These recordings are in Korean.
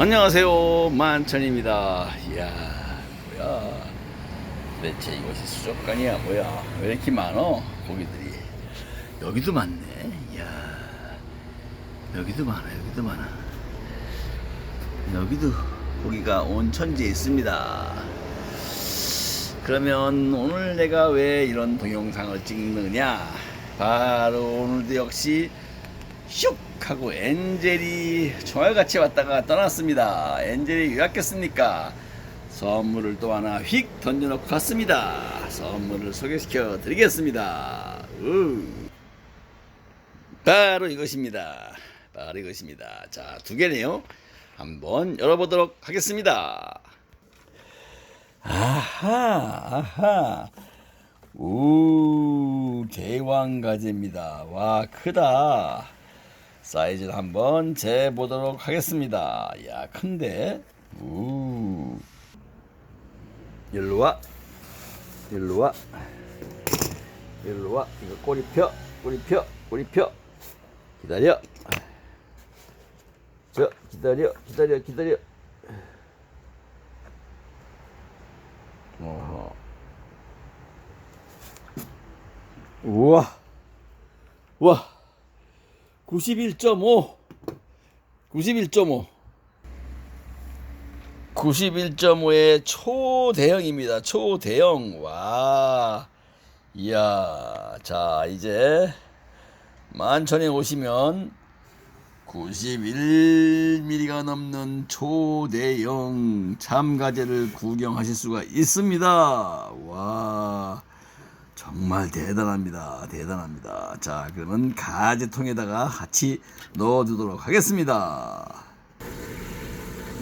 안녕하세요. 만천입니다. 이야 뭐야. 대체 이것이 수족관이야 뭐야. 왜 이렇게 많어? 고기들이. 여기도 많네. 이야 여기도 많아 여기도 많아. 여기도 고기가 온천지에 있습니다. 그러면 오늘 내가 왜 이런 동영상을 찍느냐? 바로 오늘도 역시 슉 하고 엔젤이 총알같이 왔다가 떠났습니다. 엔젤이 왜 왔겠습니까? 선물을 또 하나 휙 던져놓고 갔습니다. 선물을 소개시켜 드리겠습니다. 우. 바로 이것입니다. 바로 이것입니다. 자, 두 개네요. 한번 열어보도록 하겠습니다. 아하, 아하. 우, 대왕가재입니다. 와, 크다. 사이즈를 한번 재보도록 하겠습니다. 야, 큰데? 우. 일로 와. 일로 와. 일로 와. 이거 꼬리 펴. 꼬리 펴. 꼬리 펴. 기다려. 저, 기다려. 기다려. 기다려. 어허. 우와. 우와. 91.5 91.5 91.5의 초대형입니다. 초대형. 와. 이야. 자, 이제 만천에 오시면 91mm가 넘는 초대형 참가제를 구경하실 수가 있습니다. 와. 정말 대단합니다. 대단합니다. 자, 그러면 가재통에다가 같이 넣어두도록 하겠습니다.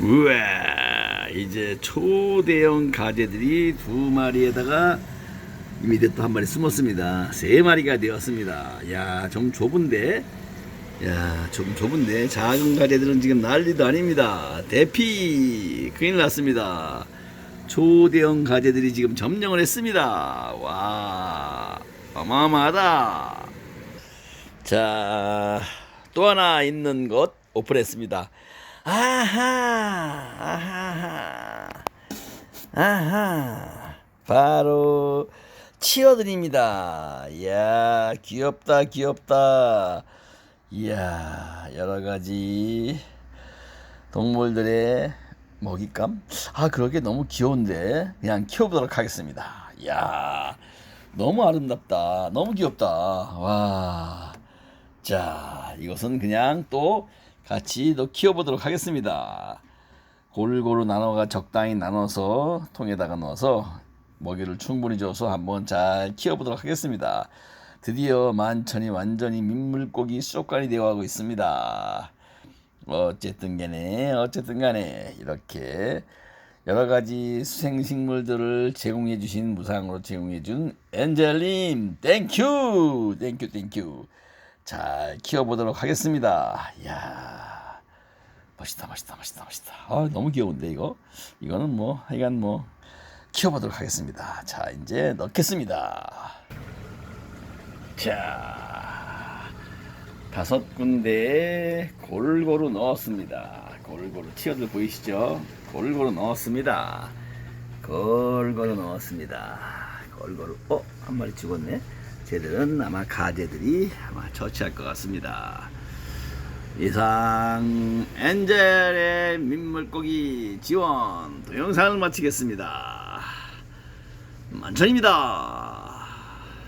우와, 이제 초대형 가재들이 두 마리에다가 이 밑에 또 한 마리 숨었습니다. 세 마리가 되었습니다. 야, 좀 좁은데? 야, 좀 좁은데? 작은 가재들은 지금 난리도 아닙니다. 대피! 큰일 났습니다. 초대형 가재들이 지금 점령을 했습니다. 와, 어마어마하다. 자, 또 하나 있는 곳 오픈했습니다. 아하, 아하, 아하. 바로 치어들입니다. 이야, 귀엽다, 귀엽다. 이야, 여러 가지 동물들의 먹잇감? 아, 그러게 너무 귀여운데. 그냥 키워보도록 하겠습니다. 이야, 너무 아름답다. 너무 귀엽다. 와. 자, 이것은 그냥 또 같이 또 키워보도록 하겠습니다. 골고루 나눠가 적당히 나눠서 통에다가 넣어서 먹이를 충분히 줘서 한번 잘 키워보도록 하겠습니다. 드디어 만천이 완전히 민물고기 수족관이 되어가고 있습니다. 어쨌든 간에 어쨌든 간에 이렇게 여러 가지 수생식물들을 제공해 주신 무상으로 제공해 준 엔젤님 땡큐 땡큐 땡큐 잘 키워보도록 하겠습니다. 이야 멋있다 멋있다 멋있다 멋있다. 아 너무 귀여운데 이거? 이거는 뭐 하여간 뭐 키워보도록 하겠습니다. 자 이제 넣겠습니다. 자 다섯 군데에 골고루 넣었습니다. 골고루 티어들 보이시죠? 골고루 넣었습니다. 골고루 넣었습니다. 골고루 어? 한 마리 죽었네. 쟤들은 아마 가재들이 아마 처치할 것 같습니다. 이상 엔젤의 민물고기 지원 동영상을 마치겠습니다. 만천입니다.